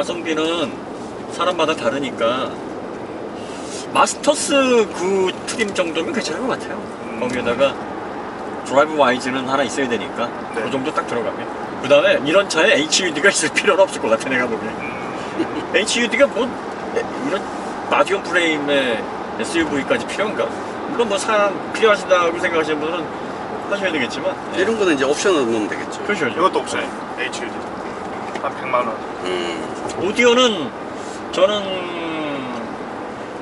가성비는 사람마다 다르니까 마스터스 그 트림 정도면 괜찮은 것 같아요. 음. 거기에다가 드라이브 와이즈는 하나 있어야 되니까 네. 그 정도 딱 들어가면 그 다음에 이런 차에 HUD가 있을 필요는 없을 것 같아 내가 보기엔 음. HUD가 뭐 이런 마디움 프레임의 SUV까지 필요한가? 물론 뭐 사람 필요하시다고 생각하시는 분들은 하셔야 되겠지만 예. 이런 거는 이제 옵션으로 넣으면 되겠죠. 그렇죠. 이것도 옵션 HUD 한 100만 원 음. 오디오는 저는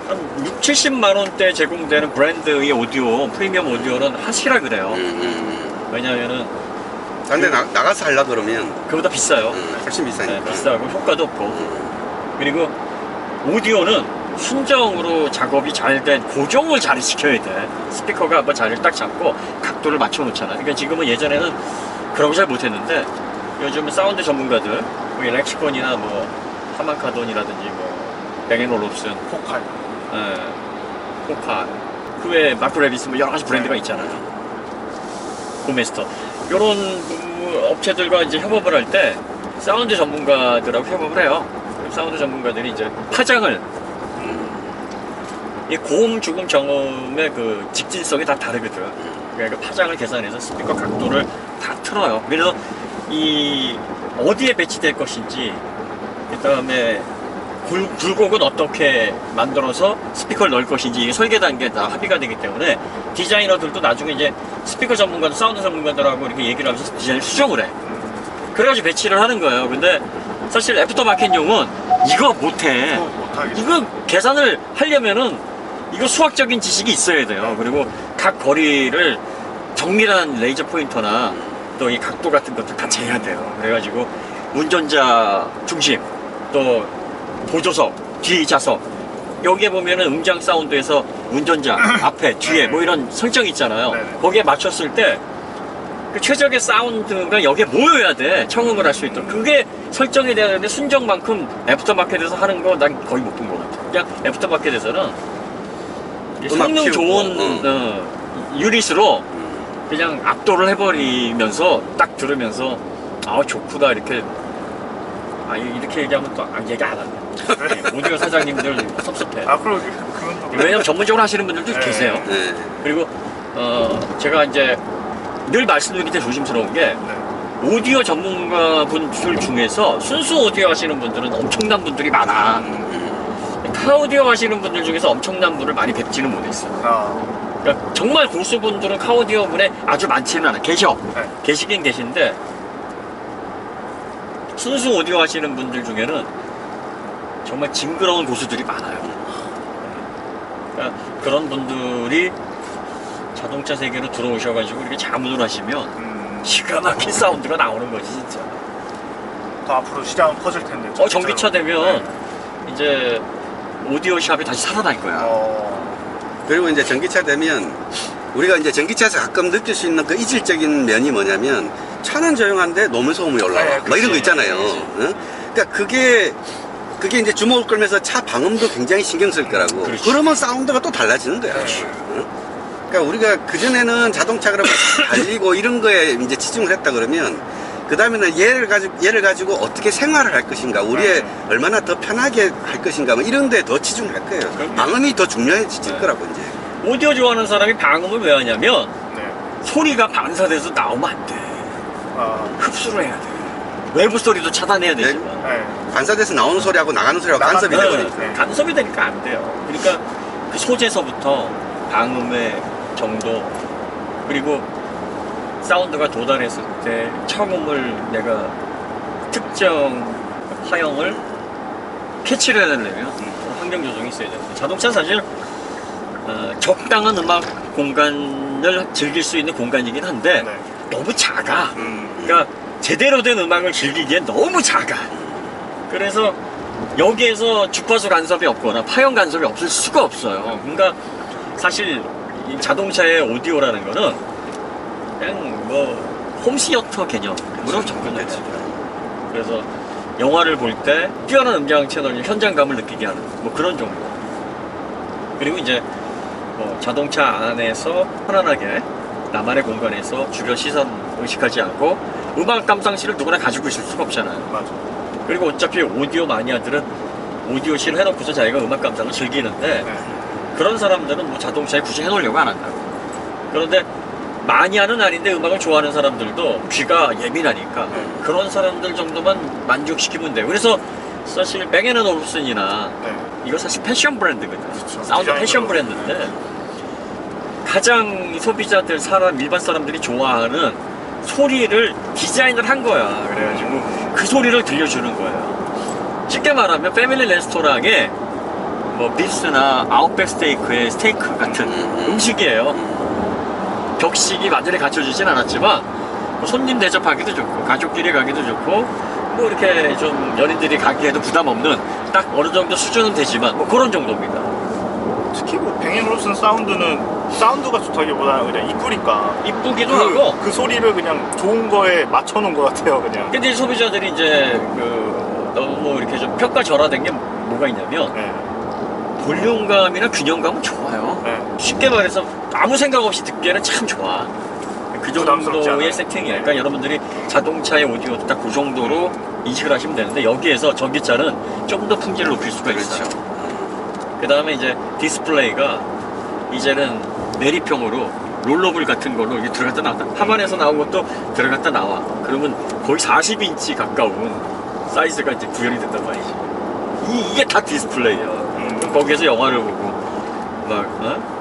한 6, 70만 원대 제공되는 브랜드의 오디오, 프리미엄 오디오는 하시라 그래요. 음, 음, 왜냐면은 음. 근데 나, 나가서 하려 그러면 그보다 비싸요. 음, 훨씬 네, 비싸니까. 비싸고 효과도 없고. 음. 그리고 오디오는 순정으로 작업이 잘 된 고정을 잘 시켜야 돼. 스피커가 한번 자리를 딱 잡고 각도를 맞춰 놓잖아. 그러니까 지금은 예전에는 그런 거 잘 못했는데 요즘은 사운드 전문가들, 뭐 렉시콘이나 뭐 하만카돈이라든지 뭐 뱅앤올롭슨, 포칼 예, 포카, 그 외에 마크 레비스 뭐 여러 가지 브랜드가 있잖아요. 고메스터. 요런 그 업체들과 이제 협업을 할 때 사운드 전문가들하고 협업을 해요. 사운드 전문가들이 이제 파장을 이 고음 죽음 경험의 그 직진성이 다 다르거든. 그러니까 파장을 계산해서 스피커 각도를 다 틀어요. 그래서 이 어디에 배치될 것인지 그 다음에 굴, 굴곡은 어떻게 만들어서 스피커를 넣을 것인지 이게 설계 단계에 다 합의가 되기 때문에 디자이너들도 나중에 이제 스피커 전문가들, 사운드 전문가들하고 이렇게 얘기를 하면서 디자인을 수정을 해. 그래가지고 배치를 하는 거예요. 근데 사실 애프터 마켓용은 이거 못해. 이거 계산을 하려면은 이거 수학적인 지식이 있어야 돼요. 그리고 각 거리를 정밀한 레이저 포인터나 또 이 각도 같은 것들 다 재야 돼요. 그래가지고 운전자 중심 또 보조석 뒤 좌석 여기에 보면은 음장 사운드에서 운전자 앞에 뒤에 뭐 이런 설정이 있잖아요. 네네. 거기에 맞췄을 때 그 최적의 사운드가 여기에 모여야 돼. 청음을 할 수 있도록. 그게 설정이 돼야 되는데 순정만큼 애프터마켓에서 하는 거 난 거의 못 본 것 같아. 그냥 애프터마켓에서는 성능 좋은 응. 어, 유닛으로 그냥 압도를 해버리면서 딱 들으면서 아 좋구나 이렇게 아 이렇게 얘기하면 또 아, 얘기 안 하네. 오디오 사장님들 섭섭해. 아 그럼 그건 또 왜냐면 전문적으로 하시는 분들도 네. 계세요. 네. 그리고 어 제가 이제 늘 말씀드릴 때 조심스러운 게 네. 오디오 전문가 분들 중에서 순수 오디오 하시는 분들은 엄청난 분들이 많아. 카오디오 하시는 분들 중에서 엄청난 분을 많이 뵙지는 못했어. 아, 그러니까 정말 고수분들은 카오디오 분에 아주 많지는 않아. 계셔. 네. 계시긴 계신데 순수 오디오 하시는 분들 중에는 정말 징그러운 고수들이 많아요. 그러니까 그런 분들이 자동차 세계로 들어오셔가지고 이렇게 자문을 하시면 음, 기가 막힌 사운드가 나오는 거지 진짜. 더 앞으로 시장은 커질 텐데 어 전기차 되면 네. 이제 오디오 샵이 다시 살아날 거야. 어, 그리고 이제 전기차 되면 우리가 이제 전기차에서 가끔 느낄 수 있는 그 이질적인 면이 뭐냐면 차는 조용한데 노면 소음이 올라와. 네, 막 이런 거. 있잖아요. 응? 그러니까 그게 그게 이제 주목을 끌면서 차 방음도 굉장히 신경 쓸 거라고. 그렇지. 그러면 사운드가 또 달라지는 거야. 응? 그러니까 우리가 그 전에는 자동차 그러면 달리고 이런 거에 이제 치중을 했다 그러면 그 다음에는 얘를 가지고 얘를 가지고 어떻게 생활을 할 것인가, 우리의 네. 얼마나 더 편하게 할 것인가, 뭐 이런 데 더 치중을 할 거예요. 그럼요. 방음이 더 중요해질 네. 거라고 이제. 오디오 좋아하는 사람이 방음을 왜 하냐면 네. 소리가 반사돼서 나오면 안 돼. 아, 흡수를 해야 돼. 외부 소리도 차단해야 되지만. 네. 반사돼서 나오는 소리하고 나가는 소리하고 나가- 간섭이 네. 되버리니까. 네, 간섭이 되니까 안 돼요. 그러니까 그 소재서부터 방음의 정도 그리고 사운드가 도달했을 때 청음을 내가 특정 화형을 캐치를 해내려면 환경 조정이 있어야 돼요. 자동차 사실 어, 적당한 음악 공간을 즐길 수 있는 공간이긴 한데 네. 너무 작아. 음, 그러니까 제대로 된 음악을 즐기기엔 너무 작아. 그래서 여기에서 주파수 간섭이 없거나 파형 간섭이 없을 수가 없어요. 그러니까 사실 이 자동차의 오디오라는 거는 그냥 뭐 홈시어터 개념으로 접근을 해요. 그래서 영화를 볼 때 뛰어난 음량 채널 현장감을 느끼게 하는 뭐 그런 정도. 그리고 이제 뭐 자동차 안에서 편안하게 나만의 공간에서 주변 시선 의식하지 않고 음악 감상실을 누구나 가지고 있을 수가 없잖아요. 맞아. 그리고 어차피 오디오 마니아들은 오디오실 해놓고서 자기가 음악 감상을 즐기는데 네. 그런 사람들은 뭐 자동차에 굳이 해놓으려고 안 한다고. 그런데 마니아는 아닌데 음악을 좋아하는 사람들도 귀가 예민하니까 네. 그런 사람들 정도만 만족시키면 돼요. 그래서 사실 뱅앤 올슨이나 네. 이거 사실 패션 브랜드거든. 그쵸. 사운드 패션. 브랜드인데 가장 이 소비자들 사람 일반 사람들이 좋아하는 소리를 디자인을 한 거야. 그래가지고 그 소리를 들려주는 거예요. 쉽게 말하면 패밀리 레스토랑에 뭐 비스나 아웃백 스테이크의 스테이크 같은 음, 음. 음식이에요. 격식이 완전히 갖춰지진 않았지만 뭐 손님 대접하기도 좋고 가족끼리 가기도 좋고 뭐 이렇게 좀 연인들이 가기에도 부담 없는 딱 어느 정도 수준은 되지만 뭐 그런 정도입니다. 특히 뭐 뱅앤올슨 사운드는 사운드가 좋다기보다는 그냥 이쁘니까 이쁘기도 그, 하고 그 소리를 그냥 좋은 거에 맞춰놓은 것 같아요 그냥 근데 소비자들이 이제 그 너무 이렇게 좀 평가절하된 게 뭐가 있냐면 네. 볼륨감이나 균형감은 좋아요. 네. 쉽게 말해서 아무 생각 없이 듣기에는 참 좋아. 그 정도의 않아요. 세팅이에요. 그러니까 여러분들이 자동차의 오디오도 딱 그 정도로 인식을 하시면 되는데 여기에서 전기차는 좀 더 품질을 높일 수가 있어요. 그렇죠. 그 다음에 이제 디스플레이가 이제는 내리평으로 롤러블 같은 걸로 이게 들어갔다 나왔다. 하반에서 나온 것도 들어갔다 나와. 그러면 거의 40인치 가까운 사이즈가 이제 구현이 된단 말이지. 이, 이게 다 디스플레이야. 그럼 거기에서 영화를 보고 막 어?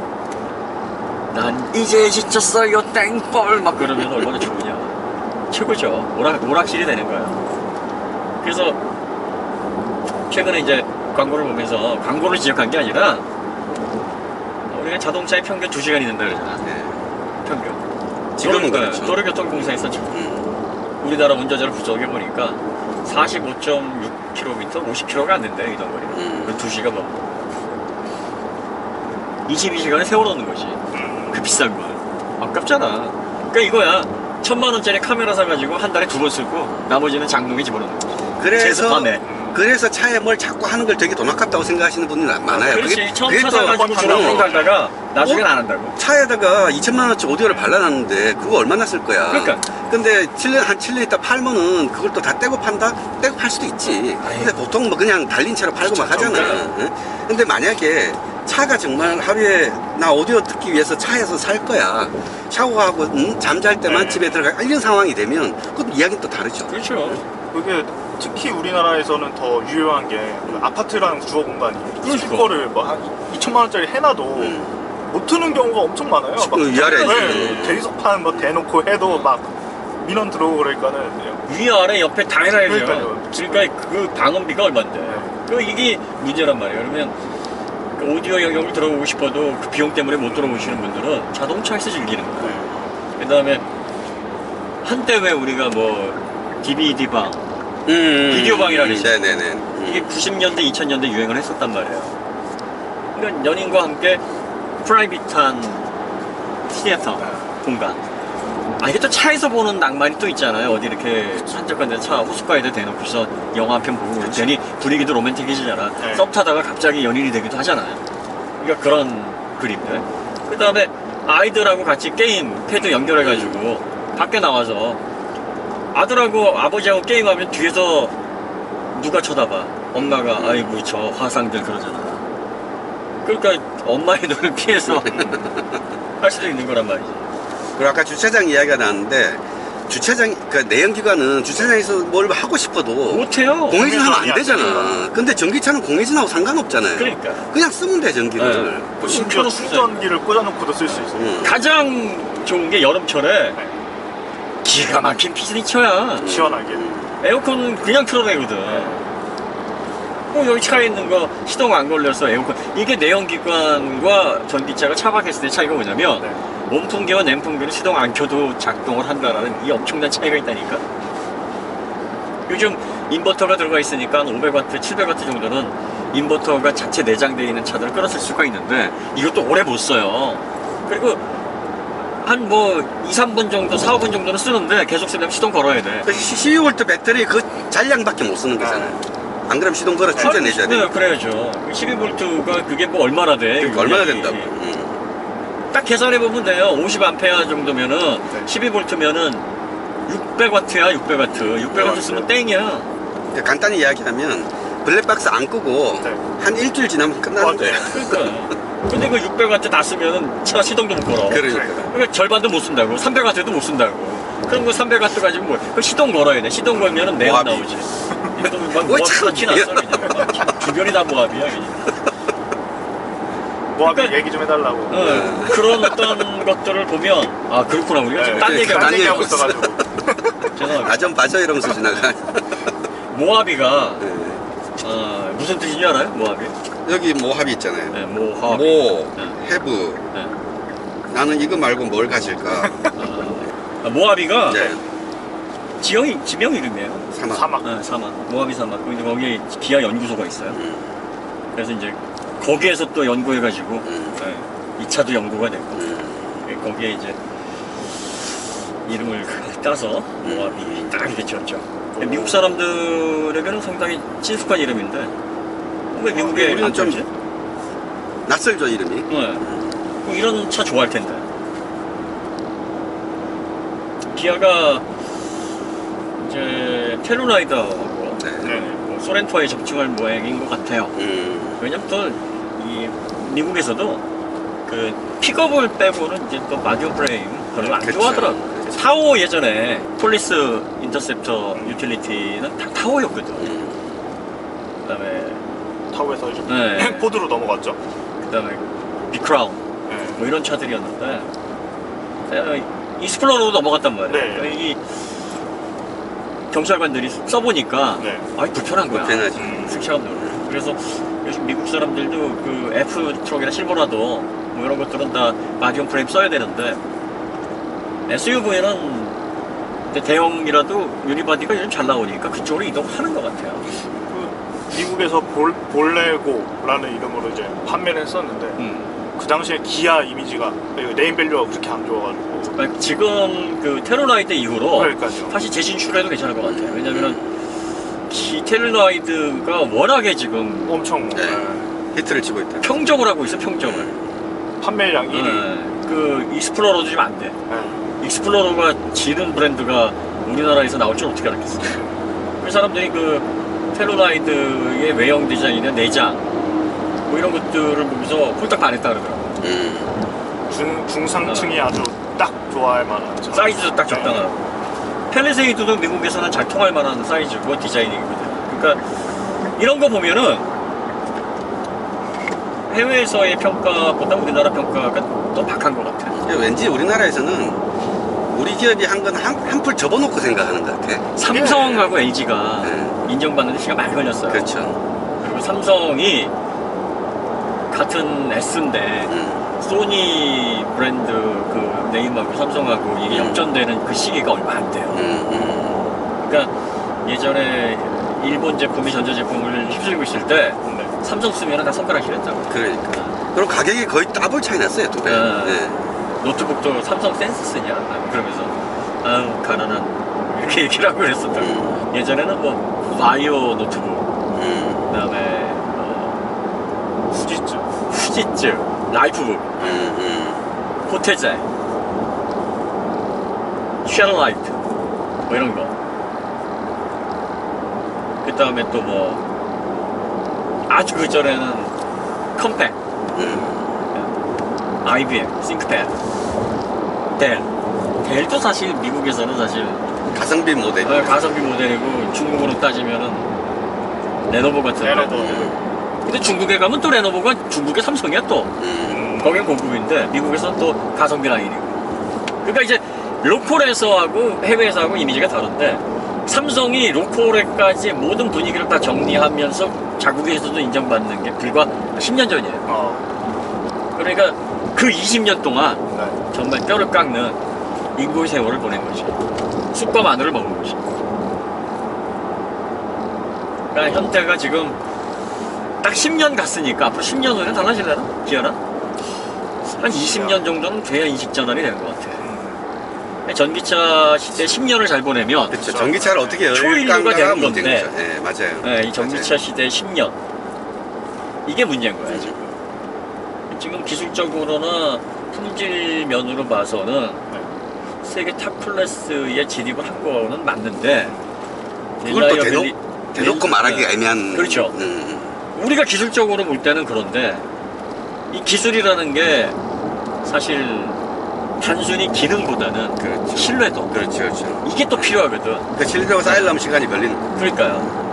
난 이제 지쳤어요 땡벌 막 그러면 얼마나 좋으냐 최고죠 오락, 오락실이 되는 거야 그래서 최근에 이제 광고를 보면서 광고를 지적한 게 아니라 우리가 자동차의 평균 2시간이 된다 그러잖아 네. 평균 지금은 도로- 그렇죠. 도로교통공사에서 지금 음. 우리나라 운전자를 부족해 보니까 45.6km, 50km가 안 된대 이동 거리가. 음. 그 2시간 넘고. 22시간에 세워놓는 거지. 음. 그 비싼 걸. 아깝잖아. 그러니까 이거야. 천만 원짜리 카메라 사가지고 한 달에 두 번 쓰고 나머지는 장롱에 집어넣는 거지. 그래서. 그래서 차에 뭘 자꾸 하는 걸 되게 돈 아깝다고 생각하시는 분이 많아요. 그렇지. 처음 그게 차또 사가지고 어, 주렁주렁 달다가 나중엔 어? 안 한다고. 차에다가 2천만 원치 오디오를 발라놨는데 그거 얼마나 쓸 거야? 그러니까. 근데 7년 한 7년 있다 팔면은 그걸 또 다 떼고 판다? 떼고 팔 수도 있지. 근데 보통 뭐 그냥 달린 차로 팔고 막 하잖아. 그러니까. 응? 근데 만약에 차가 정말 하루에 나 오디오 듣기 위해서 차에서 살 거야. 샤워하고 응? 잠잘 때만 네. 집에 들어가 이런 상황이 되면 그것도 이야기는 또 다르죠. 그렇죠. 그게 특히 우리나라에서는 더 유효한 게그 아파트랑 주거 공간이 그렇죠. 스피커를 뭐한 2천만 원짜리 해놔도 음. 못 트는 경우가 엄청 많아요. 막 그 위아래 네, 있지. 대리석판 뭐 대놓고 해도 막 민원 들어오고 그러니까는 그냥 위아래 옆에 다 해놔야죠. 그러니까요. 그러니까 그 방음비가 얼만데. 네. 그 이게 문제란 말이에요. 그러면 그 오디오 영역을 들어보고 싶어도 그 비용 때문에 못 들어보시는 분들은 자동차에서 즐기는 거예요. 네. 그 다음에 한때 왜 우리가 뭐 DVD 방 음. 비디오 방이라 그러지. 네네네. 음. 이게 90년대, 2000년대 유행을 했었단 말이에요. 그러니까 연인과 함께 프라이빗한 시애터 공간. 아 이게 또 차에서 보는 낭만이 또 있잖아요. 어디 이렇게 한적한 데 차 호숫가에도 대놓고서 영화 한 편 보고 괜히 분위기도 로맨틱해지잖아. 네. 썸 타다가 갑자기 연인이 되기도 하잖아요. 그러니까 그런 그림들. 그 다음에 아이들하고 같이 게임 패드 연결해가지고 밖에 나와서 아들하고 아버지하고 게임하면 뒤에서 누가 쳐다봐? 엄마가 아이고 저 화상들 그러잖아. 그러니까 엄마의 눈을 피해서 할 수도 있는 거란 말이지. 그리고 아까 주차장 이야기가 나왔는데 주차장 그 내연기관은 주차장에서 뭘 하고 싶어도 못해요. 공회전 하면 안 공회전이 안 되잖아. 근데 전기차는 공회전하고 상관없잖아요. 그러니까 그냥 쓰면 돼 전기를. 네. 뭐 심지어 충전기를 꽂아놓고도 쓸 수 있어요. 응. 가장 좋은 게 여름철에 기가 막힌 피스니처야. 시원하게. 에어컨은 그냥 틀어내거든. 뭐 여기 차에 있는 거 시동 안 걸려서 에어컨 이게 내연기관과 전기차가 차박했을 때 차이가 뭐냐면 네. 몸풍기와 냉풍기는 시동 안 켜도 작동을 한다라는 이 엄청난 차이가 있다니까. 요즘 인버터가 들어가 있으니까 한 500W, 700W 정도는 인버터가 자체 내장되어 있는 차들을 끌어쓸 수가 있는데 이것도 오래 못 써요. 그리고 한뭐 2, 3분 정도, 4, 5분 정도는 쓰는데 계속 쓰려면 시동 걸어야 돼. 그 12V 배터리 그 잔량밖에 못 쓰는 거잖아요. 안 그러면 시동 걸어 충전해줘야 네, 돼. 그래야죠. 12V가 그게 뭐 얼마나 돼? 그러니까 얼마나. 된다고. 응. 딱 계산해 보면 돼요. 50A 정도면은 네. 12V면은 600W야, 600W. 600W 쓰면 땡이야. 그러니까 간단히 이야기하면 블랙박스 안 끄고 네. 한 일주일 지나면 끝나는 맞아요. 거예요. 그러니까. 근데 그 600와트 다 쓰면은 차 시동도 못 걸어. 그러니까. 그러니까 절반도 못 쓴다고. 300와트도 못 쓴다고. 그럼 그 300와트 가지고 뭐, 그 시동 걸어야 돼. 시동 걸면은 내연 모하비. 나오지. 막 뭐 모하비가 참 그냥. 아, 주변이 다 그냥. 모하비 그러니까- 얘기 좀 해달라고. 어, 그런 어떤 것들을 보면, 아, 그렇구나. 우리가 지금 네, 딴 네, 얘기하고 딴딴 얘기하고 있어가지고. 죄송합니다. 아좀 봐줘 이러면서 지나가. 모하비가, 네. 어, 무슨 뜻인지 알아요? 모하비? 여기 모합이 있잖아요. 네, 모하비. 모, 네. 해브. 네. 나는 이거 말고 뭘 가질까? 아, 모하비가 이제 지형이, 지명 이름이에요. 사막. 사막. 네, 사막. 모하비 사막. 근데 거기에 기아 연구소가 있어요. 음, 그래서 이제 거기에서 또 연구해가지고 음, 네, 2차도 연구가 됐고 음. 거기에 이제 이름을 따서 모하비 딱 이렇게 지었죠. 미국 사람들에게는 상당히 친숙한 이름인데 왜 미국에 우리는 안 좀- 지 낯설죠 이름이. 네. 뭐 이런 차 좋아할 텐데. 기아가 이제 텔루라이더하고 네. 네. 뭐 소렌토에 접촉할 모양인 것 같아요. 음, 왜냐면 또이 미국에서도 그 픽업을 빼고는 이제 또 마디오 프레임 별로 안 그쵸. 좋아하더라고. 그쵸. 타오 예전에 폴리스 인터셉터 유틸리티는 다 타오였거든. 음. 그다음에 타워에서 이제 네. 포드로 넘어갔죠. 그다음에 비크라운 네. 뭐 이런 차들이었는데 제가 이스플로러로 넘어갔단 말이에요. 네. 그러니까 이 경찰관들이 써보니까 네. 아이 불편한 거야. 불편하지. 음. 승차감도. 그래서 요즘 미국 사람들도 그 F 트럭이나 실버라도 뭐 이런 것들은 다 마디움 프레임 써야 되는데 SUV는 대형이라도 유니바디가 요즘 잘 나오니까 그쪽으로 이동하는 것 같아요. 그 미국에서 볼, 볼레고라는 이름으로 이제 판매를 했었는데 음. 그 당시에 기아 이미지가 네임밸류가 그렇게 안 좋아가지고 그러니까 지금 그 테러라이드 이후로 그러니까요. 다시 재진출해도 괜찮을 것 같아요. 왜냐면은 기 테러라이드가 워낙에 지금 엄청 네. 히트를 치고 있다. 평정을 하고 있어, 평정을. 판매량 1위. 네. 그 익스플로러도 지금 안 돼. 네. 익스플로러가 지는 브랜드가 우리나라에서 나올 줄 어떻게 알았겠어요. 그 사람들이 그 텔로라이드의 외형 디자인이나 내장 뭐 이런 것들을 보면서 홀딱 반했다 그러더라고요. 음, 중, 중상층이 아주 딱 좋아할 만한 차. 사이즈도 딱 적당하고. 펠리세이드도 미국에서는 잘 통할 만한 사이즈고 디자인이거든요. 그러니까 이런 거 보면은 해외에서의 평가보다 우리나라 평가가 더 박한 것 같아요. 근데 왠지 우리나라에서는 우리 기업이 한 건 한 풀 접어놓고 생각하는 것 같아. 삼성하고 LG가 네. 인정받는 데 시간 많이 걸렸어요. 그렇죠. 그리고 삼성이 같은 S인데 음, 소니 브랜드 그 네임하고 삼성하고 이게 음. 역전되는 그 시기가 얼마 안 돼요. 음, 음. 그러니까 예전에 일본 제품이 전자 제품을 휩쓸고 있을 때 네. 삼성 쓰면 다 손가락질했다고. 그러니까. 그리고 가격이 거의 더블 차이 났어요, 두 배. 네. 네. 노트북도 삼성 센스 쓰냐? 아, 그러면서 아유 가난한 이렇게 얘기를 하고 그랬었다고. 음, 예전에는 뭐 바이오 노트북, 음, 그다음에 어, 후지츠. 후지츠, 라이프북, 음, 음. 호텔제, 쉘라이트 뭐 이런 거. 그 다음에 또 뭐 아주 그 전에는 컴팩, 음. IBM, 싱크패드, 델. 델도 사실 미국에서는 사실 가성비 모델. 어, 가성비 모델이고 중국으로 따지면은 레노버 같은 레노버. 거. 음, 근데 중국에 가면 또 레노버가 중국의 삼성이야 또. 음. 거긴 고급인데 미국에서는 또 가성비 라인이고 그러니까 이제 로컬에서 하고 해외에서 하고 이미지가 다른데 삼성이 로컬에까지 모든 분위기를 다 정리하면서 자국에서도 인정받는 게 불과 10년 전이에요 어. 그러니까 그 20년 동안 네. 정말 뼈를 깎는 인고의 세월을 보낸 거지 쑥과 마늘을 먹은 거지 그러니까 현태가 지금 딱 10년 갔으니까 앞으로 10년 후에는 달라질려나? 기어나? 한 20년 정도는 돼야 인식 전환이 되는 것 같아. 음. 전기차 시대 10년을 잘 보내면 그렇죠. 전기차를 어떻게 초일류가 되는 건데. 네, 맞아요. 네, 이 전기차 맞아요. 시대 10년 이게 문제인 거야 음. 지금. 지금 기술적으로나 품질 면으로 봐서는 세계 탑 클래스에 진입을 한 거는 맞는데 그걸 또 릴라이어빌리- 대놓고 말하기가 네. 애매한. 그렇죠. 음, 우리가 기술적으로 볼 때는 그런데 이 기술이라는 게 사실 단순히 기능보다는 그렇죠. 신뢰도 그렇죠, 그렇죠. 이게 또 필요하거든. 그 신뢰도가 쌓이려면 시간이 걸리는 거예요. 그러니까요.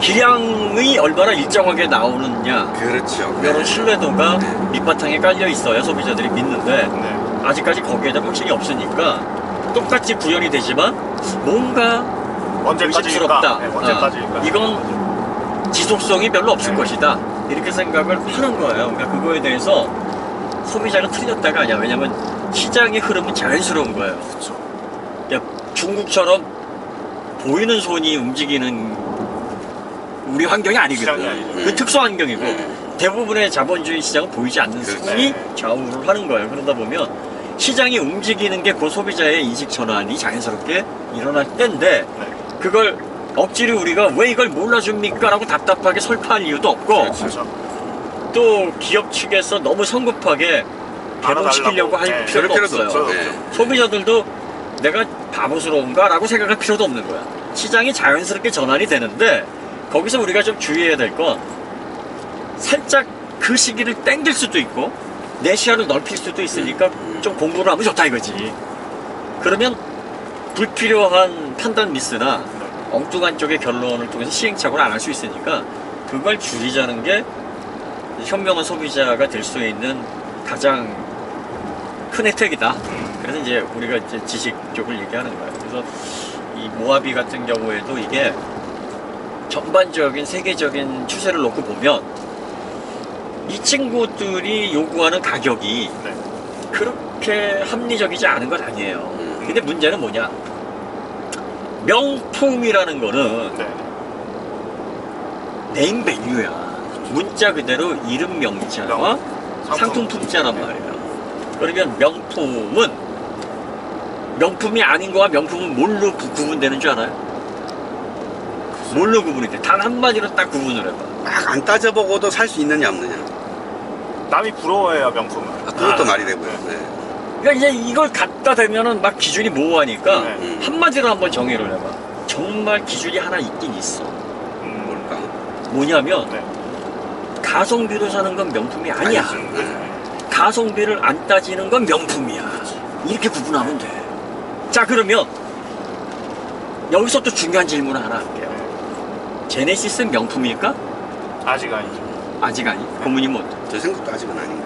기량이 얼마나 일정하게 나오느냐 그렇죠. 이런 신뢰도가 밑바탕에 깔려 있어야 소비자들이 믿는데 네. 아직까지 거기에 대한 확신이 없으니까 똑같이 구현이 되지만 뭔가 언제까지일까? 네, 언제까지일까? 아, 이건 지속성이 별로 없을 네. 것이다. 이렇게 생각을 하는 거예요. 그러니까 그거에 대해서 소비자가 틀렸다가 아니야. 왜냐면 시장의 흐름은 자연스러운 거예요. 그렇죠. 그러니까 중국처럼 보이는 손이 움직이는 우리 환경이 시장이 아니거든. 아니죠. 그 특수 환경이고 음. 대부분의 자본주의 시장은 보이지 않는 그렇죠. 손이 좌우를 하는 거예요. 그러다 보면 시장이 움직이는 게 그 소비자의 인식 전환이 자연스럽게 일어날 때인데 네. 그걸 억지로 우리가 왜 이걸 몰라줍니까? 라고 답답하게 설파할 이유도 없고 그렇죠. 또 기업 측에서 너무 성급하게 개봉시키려고 할 네, 필요도 없어요. 없죠. 네. 소비자들도 내가 바보스러운가? 라고 생각할 필요도 없는 거야. 시장이 자연스럽게 전환이 되는데 거기서 우리가 좀 주의해야 될 건 살짝 그 시기를 땡길 수도 있고 내 시야를 넓힐 수도 있으니까 좀 공부를 하면 좋다 이거지. 그러면 불필요한 판단 미스나 엉뚱한 쪽의 결론을 통해서 시행착오를 안 할 수 있으니까 그걸 줄이자는 게 현명한 소비자가 될 수 있는 가장 큰 혜택이다. 그래서 이제 우리가 이제 지식 쪽을 얘기하는 거예요. 그래서 이 모하비 같은 경우에도 이게 전반적인 세계적인 추세를 놓고 보면 이 친구들이 요구하는 가격이 네. 그렇게 합리적이지 않은 건 아니에요. 음. 근데 문제는 뭐냐? 명품이라는 거는 네. 네임 밸류야. 문자 그대로 이름 명자와 상품 품자란 말이에요. 그러면 명품은 명품이 아닌 거와 명품은 뭘로 구- 구분되는 줄 알아요? 뭘로 구분이 돼? 단 한마디로 딱 구분을 해봐. 막안 따져보고도 살 수 있느냐 없느냐. 남이 부러워해요 명품을. 아, 그것도 아. 말이 되고요. 네. 그러니까 이제 이걸 갖다 대면은 막 기준이 모호하니까 네. 음. 한마디로 한번 정의를 해봐. 정말 기준이 하나 있긴 있어. 음, 뭘까? 뭐냐면 네. 가성비로 사는 건 명품이 아니야. 네. 가성비를 안 따지는 건 명품이야. 이렇게 구분하면 돼. 자, 그러면 여기서 또 중요한 질문을 하나 할게요. 제네시스는 명품일까? 아직 아니죠. 아직 아니. 고문이 뭐저 생각도 아직은 아닌가.